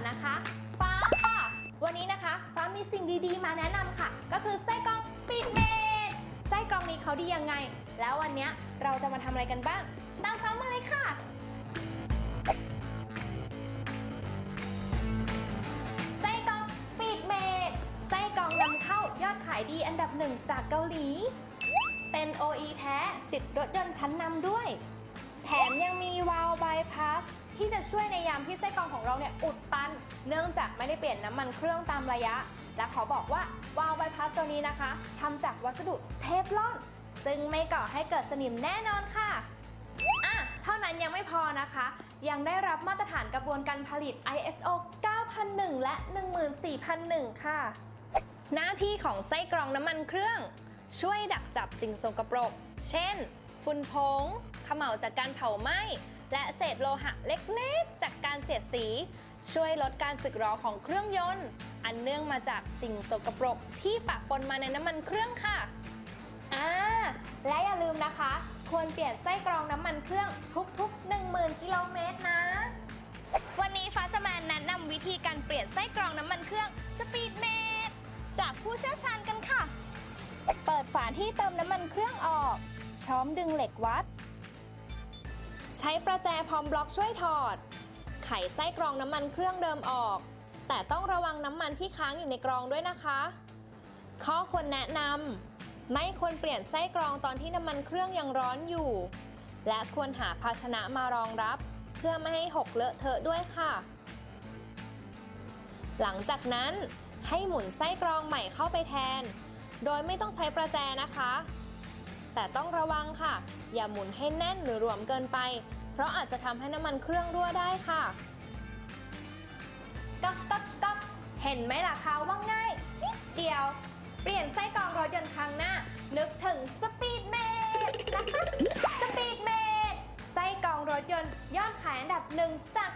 ฟ้าค่ะ วันนี้นะคะฟ้ามีสิ่งดีๆ มาแนะนำค่ะ ก็คือไส้กรอง Speedmate ไส้กรองนี้เขาดียังไง แล้ววันเนี้ยเราจะมาทำอะไรกันบ้างตามเขามาเลยค่ะ ไส้กรอง Speedmate ไส้กรองนำเข้ายอดขายดีอันดับหนึ่งจากเกาหลี เป็น OE แท้ติดรถยนต์ชั้นนำด้วย แถมยังมีวาล์วบายพาสที่จะช่วยในยามที่ไส้กรองของเราเนี่ยอุดตัน เนื่องจากไม่ได้เปลี่ยนน้ำมันเครื่องตามระยะ และขอบอกว่าวาล์วบายพาสตัวนี้นะคะทำจากวัสดุเทฟลอน ซึ่งไม่ก่อให้เกิดสนิมแน่นอนค่ะอะเท่านั้นยังไม่พอนะคะ ยังได้รับมาตรฐานกระบวนการผลิต ISO 9001 และ 14001 ค่ะ หน้าที่ของไส้กรองน้ำมันเครื่อง ช่วยดักจับสิ่งสกปรก เช่น ฝุ่นผงเขม่าจากการเผาไหม้ และเศษโลหะเล็กๆ จากการเสียดสี ช่วยลดการสึกหรอของเครื่องยนต์ อันเนื่องมาจากสิ่งสกปรกที่ปะปนมาในน้ำมันเครื่องค่ะอ่าและอย่าลืมนะคะ ควรเปลี่ยนไส้กรองน้ำมันเครื่องทุกๆ 10,000 กิโลเมตรนะ วันนี้ฟ้าจะมาแนะนำวิธีการเปลี่ยนไส้กรองน้ำมันเครื่อง Speedmate จากผู้เชี่ยวชาญกันค่ะ เปิดฝาที่เติมน้ำมันเครื่องออก พร้อมดึงเหล็กวัด ใช้ประแจพร้อมบล็อกช่วยถอด ไขไส้กรองน้ำมันเครื่องเดิมออก แต่ต้องระวังน้ำมันที่ค้างอยู่ในกรองด้วยนะคะ ข้อควรแนะนำไม่ควรเปลี่ยนไส้กรองตอนที่น้ำมันเครื่องยังร้อนอยู่ และควรหาภาชนะมารองรับ เพื่อไม่ให้หกเลอะเทอะด้วยค่ะ หลังจากนั้นให้หมุนไส้กรองใหม่เข้าไปแทน โดยไม่ต้องใช้ประแจนะคะ แต่ต้องระวังค่ะ อย่าหมุนให้แน่นหรือรวมเกินไป ราะอาจจะทำให้น้ำมันเครื่องรั่วได้ค่ะก๊อกก๊กก๊เห็นไหมล่ะคะว่าง่ายนิดเดียว เปลี่ยนไส้กรองรถยนต์ครั้งหน้า นึกถึงสปีดเมดสปีดเมดไส้กรองรถยนต์ยอดขายอันดับหนึ่งจาก